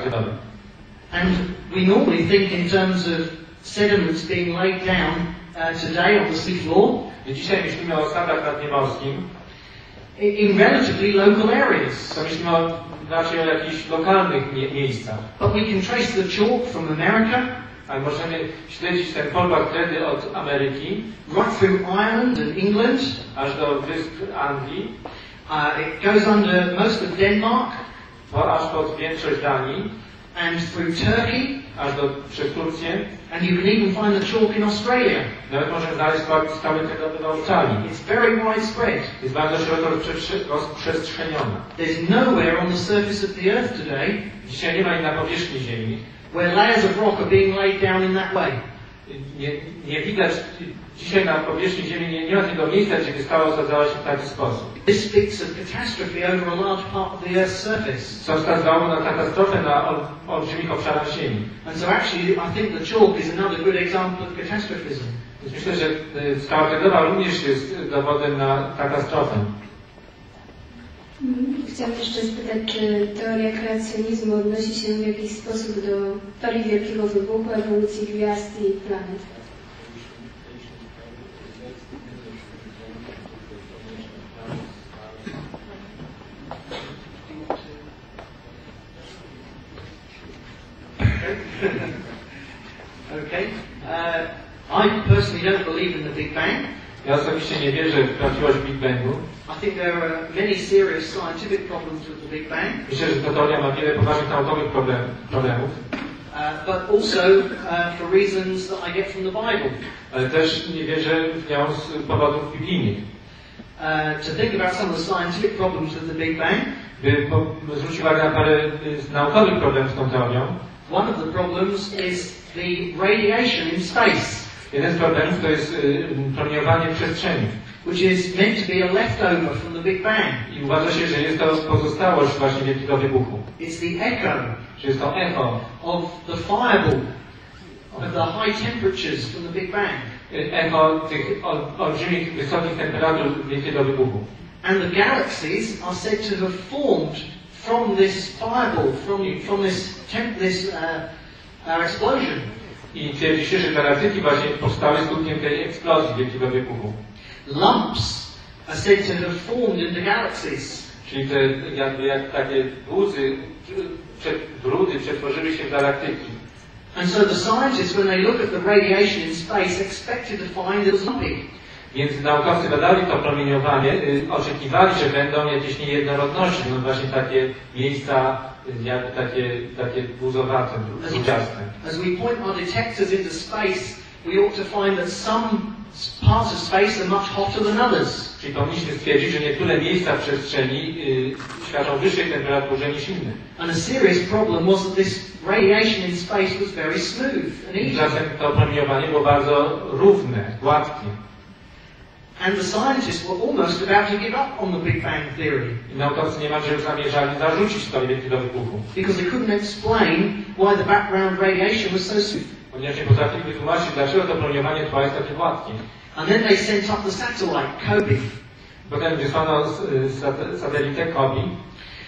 cielowej. And we normally think in terms of sediments being laid down uh, today on the seafloor dzisiaj myślimy o osadach nadniemorskim, in relatively local areas. to myślimy o, raczej o jakichś lokalnych mie miejscach. But we can trace the chalk from America Ale możemy śledzić ten wtedy od Ameryki right through Ireland and England. aż do wysp Anglii, Uh, it goes under most of Denmark aż pod większość Danii, and through Turkey. aż do, przez Turcję. And you can even find the chalk in Australia. Nawet możemy znaleźć skały cielowe w Australii. It's very widespread. Jest bardzo szeroko rozprze- rozprzestrzeniona. There's nowhere on the surface of the earth today Dzisiaj nie ma jej na powierzchni Ziemi. where layers of rock are being laid down in that way. Nie, nie widać dzisiaj na powierzchni Ziemi, nie, nie ma tego miejsca, gdzie by skała osadzała się w taki sposób. This speaks of catastrophe over a large part of the earth's surface. Co wskazywało na katastrofę na ol, olbrzymich obszarach Ziemi. And so actually, I think the chalk is another good example of catastrophism. Więc myślę, że y, skała ceglowa również jest dowodem na katastrofę. Chciałam jeszcze spytać, czy teoria kreacjonizmu odnosi się w jakiś sposób do teorii wielkiego wybuchu, ewolucji gwiazd i planet? Okay? Uh, I personally don't believe in the Big Bang. Ja osobiście nie wierzę w prawdziwość Big Bangu. I think there are many serious scientific problems with the Big Bang, Myślę, że ta teoria ma wiele poważnych naukowych problem, problemów, uh, but also uh, for reasons that I get from the Bible. ale też nie wierzę w nią z powodów biblijnych. Uh, to think about some of the scientific problems with the Big Bang, By po, zwrócić uwagę na parę y, naukowych problemów z tą teorią. One of the problems is the radiation in space, Jeden z problemów to jest y, promieniowanie przestrzeni. which is meant to be a leftover from the Big Bang. I uważa się, że jest to pozostałość właśnie wielkiego wybuchu. It's the echo Że jest to echo, of the fireball of the high temperatures from the Big Bang. y, echo tych ol, olbrzymich, wysokich temperatur wielkiego wybuchu. And the galaxies are said to have formed from this fireball, from, from this, this uh, uh, explosion. I twierdzi że galaktyki właśnie powstały skutkiem tej eksplozji wielkiego wybuchu. Lumps are said to have formed in the galaxies. Czyli te jakby jak takie guzy, brudy przetworzyły się w galaktyki. And so the scientists, when they look at the radiation in space, expected to find it was lumpy. Więc naukowcy badali to promieniowanie, y, oczekiwali, że będą jakieś niejednorodności, no właśnie takie miejsca, y, jakby takie, takie guzowate, grudziaste. As we point our detectors into space, we ought to find that some parts of space are much hotter than others. Czyli powinniśmy stwierdzić, że niektóre miejsca w przestrzeni y, świadczą wyższej temperaturze niż inne. And a serious problem was that this radiation in space was very smooth and easy. To promieniowanie było bardzo równe, gładkie. And the scientists were almost about to give up on the Big Bang theory I naukowcy niemalże już zamierzali zarzucić teorię wielkiego wybuchu, because they couldn't explain why the background radiation was so smooth. ponieważ nie potrafili wytłumaczyć, dlaczego to promieniowanie tła jest takie gładkie. And then they sent up the satellite, COBE. Potem wysłano s- y, sat- satelitę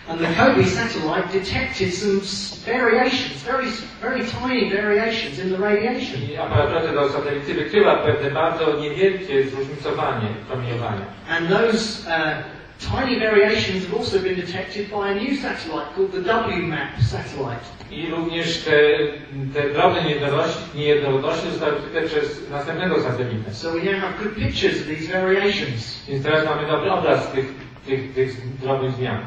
And the COBE satellite detected some variations, very, very tiny variations in the radiation. i aparatura tego satelity wykryła pewne bardzo niewielkie zróżnicowanie promieniowania. And those uh, tiny variations have also been detected by a new satellite called the WMAP satellite. I również te, te drobne niejednorodności, niejednorodności zostały wykryte przez następnego satelitę. So we now have good pictures of these variations. Więc teraz mamy dobry obraz tych, tych, tych drobnych zmian.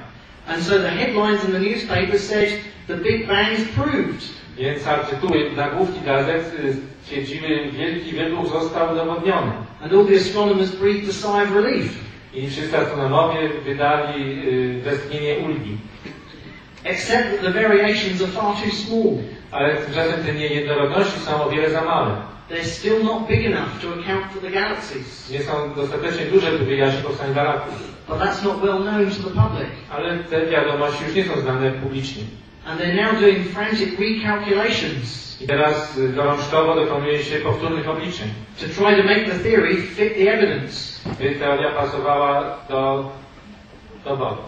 And so the headlines in the newspaper said the Big Bang's proved. Więc artykuły, nagłówki gazet stwierdziły, wielki wybuch został udowodniony. And all the astronomers breathed a sigh of relief. I wszyscy astronomowie wydali y, westchnienie ulgi. Except that the variations are far too small. Ale tymczasem te niejednorodności są o wiele za małe. They're still not big enough to account for the galaxies. Nie są dostatecznie duże, by wyjaśnić powstanie galaktyk. But that's not well known to the public. Ale te wiadomości już nie są znane publicznie. And they're now doing frantic recalculations I teraz y, gorączkowo dokonuje się powtórnych obliczeń, to try to make the theory fit the evidence. by teoria pasowała do dowodów.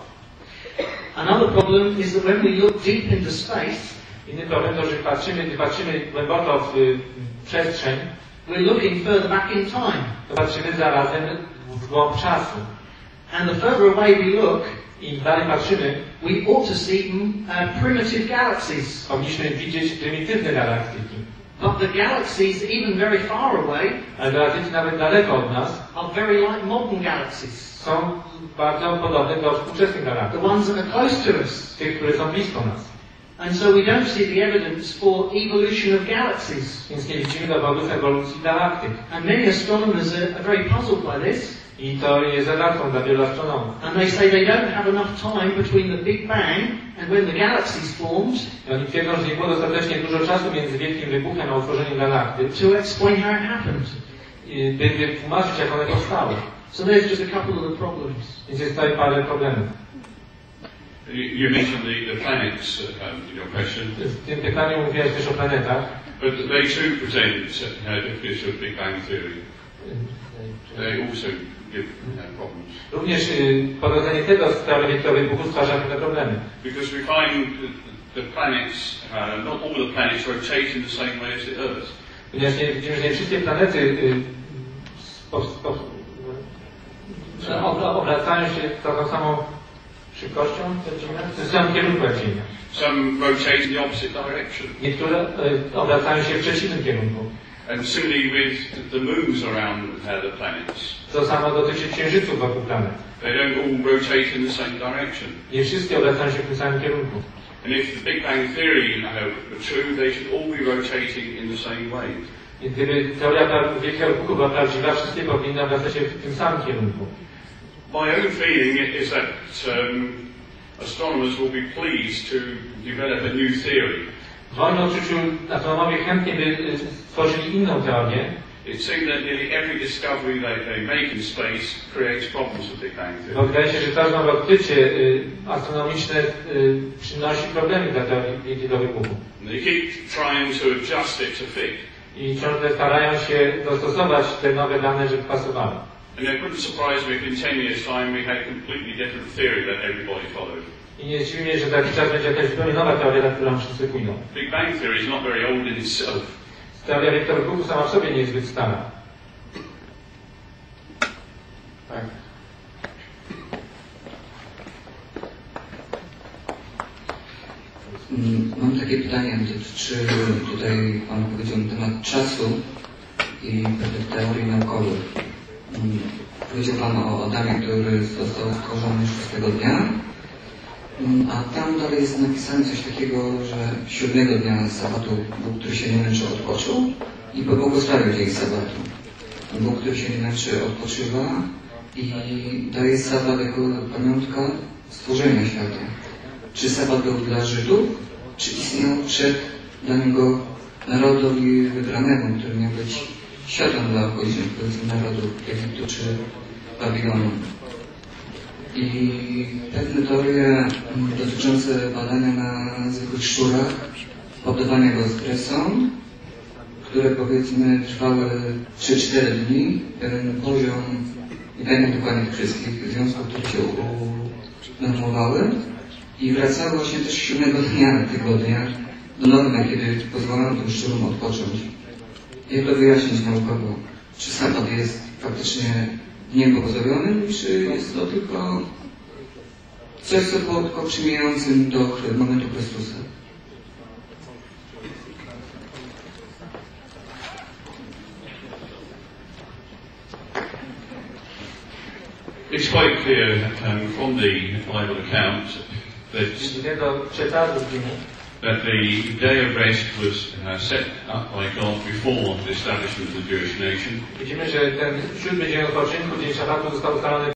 Another problem is that when we look deep into space, Inny problem to, że patrzymy, gdy patrzymy głęboko w y, przestrzeń, we're looking further back in time. to patrzymy zarazem w głąb czasu. And the further away we look, I im dalej patrzymy, we ought to see uh, primitive galaxies. powinniśmy widzieć prymitywne galaktyki. But the galaxies, even very far away, Ale galaktyki nawet daleko od nas are very like modern galaxies. są bardzo podobne do współczesnych The galaktyk. ones that are close to us. Tych, które są blisko nas. And so we don't see the evidence for evolution of galaxies. Więc nie widzimy dowodów ewolucji galaktyk. And many astronomers are, are very puzzled by this. I to jest zagadką dla wielu astronomów. And they say they don't have enough time between the Big Bang and when the galaxies formed I oni twierdzą, że nie było dostatecznie dużo czasu między wielkim wybuchem a utworzeniem galaktyk, to explain how it happened. i by wytłumaczyć, jak one powstały. So there's just a couple of the problems. Więc jest tutaj parę problemów. You, mentioned the, the planets um, in your question, W tym pytaniu mówiłeś też o planetach. but they too present uh, definition of Big Bang Theory. They also give uh, problems. Również y, pogodzenie tego z teorią wybuchu stwarza pewne problemy. Because we find the planets, uh, not all the planets rotate in the same way as the Earth. Ponieważ nie, widzimy, że nie wszystkie planety y, spo, spo, obracają się taką samą szybkością, tym samym kierunku jak. Some rotate in the opposite direction. Niektóre y, obracają się w przeciwnym kierunku. And similarly with the moons around the planets. To samo dotyczy księżyców wokół planet. They don't all rotate in the same direction. Nie wszystkie obracają się w tym samym kierunku. And if the Big Bang Theory uh, were true, they should all be rotating in the same way. I gdyby teoria wielkiego wybuchu była prawdziwa, wszystkie powinny obracać się w tym samym kierunku. My own feeling is that um, astronomers will be pleased to develop a new theory. W odczuciu astronomowie chętnie by y, stworzyli inną teorię, It seems that nearly every discovery they, they make in space creates problems with bo Theory. wydaje się, że każde nowe odkrycie astronomiczne y, przynosi problemy dla teorii wielkiego wybuchu. They keep trying to adjust it to fit. I ciągle starają się dostosować te nowe dane, żeby pasowały. And it wouldn't surprise me if in 10 years' time we had a completely different theory that everybody followed. I nie dziwi mnie, że za jakiś czas będzie jakaś zupełnie nowa teoria, na którą wszyscy pójdą. Big Bang Theory is not very old in itself. Teoria wybuchu sama w sobie nie jest zbyt stara. Tak. Mm, Mam takie pytanie, dotyczy tutaj Pan powiedział na temat czasu i pewnych teorii naukowych. Powiedział Pan o Adamie, który został stworzony szóstego dnia, Mm, a tam dalej jest napisane coś takiego, że siódmego dnia sabatu Bóg, który się nie męczy, odpoczął i pobłogosławił dzień sabatu. Bóg, który się nie męczy, odpoczywa i daje sabat jako pamiątka stworzenia świata. Czy sabat był dla Żydów, czy istniał przed daniem go narodowi wybranemu, który miał być światłem dla powiedzmy narodów Egiptu czy Babilonu. I pewne teorie dotyczące badania na zwykłych szczurach, poddawania go stresom, które powiedzmy trwały 3-4 dni, pewien poziom, nie pamiętam dokładnie wszystkich związków, które się unormowały i wracały właśnie też siódmego dnia tygodnia do normy, kiedy pozwolono tym szczurom odpocząć. Jak to wyjaśnić naukowo? Czy sabat jest faktycznie dniem błogosławionym, czy jest to tylko coś, co było tylko przymijającym do momentu Chrystusa? It's quite clear um, from the Bible account that, That the day of rest was uh, set up by God before the establishment of the Jewish nation.